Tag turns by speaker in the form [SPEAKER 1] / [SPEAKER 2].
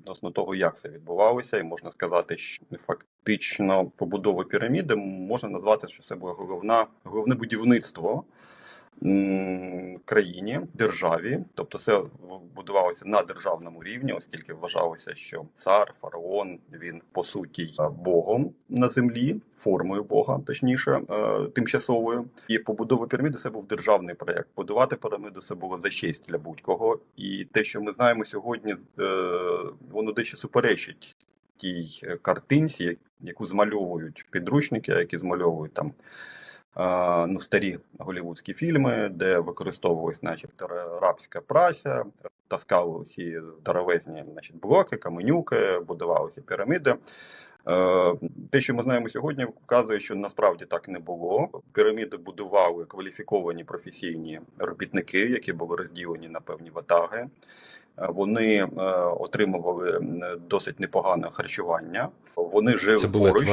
[SPEAKER 1] відносно того, як це відбувалося, і можна сказати, що фактично побудову піраміди можна назвати, що це було головна, головне будівництво країні, державі, тобто це будувалося на державному рівні, оскільки вважалося, що цар, фараон, він по суті богом на землі, формою бога, точніше, е, тимчасовою. І побудова піраміди це був державний проєкт. Будувати піраміду це було за честь для будь-кого. І те, що ми знаємо сьогодні, е, воно дещо суперечить тій картинці, яку змальовують підручники, які змальовують там е, ну, старі голівудські фільми, де використовувалась, начебто, рабська праця, таскали всі здоровезні значить, блоки, каменюки, будувалися піраміди. Е, Те, що ми знаємо сьогодні, вказує, що насправді так не було. Піраміди будували кваліфіковані професійні робітники, які були розділені на певні ватаги. Е, Вони е, отримували досить непогане харчування. Вони жили
[SPEAKER 2] Це були
[SPEAKER 1] поруч.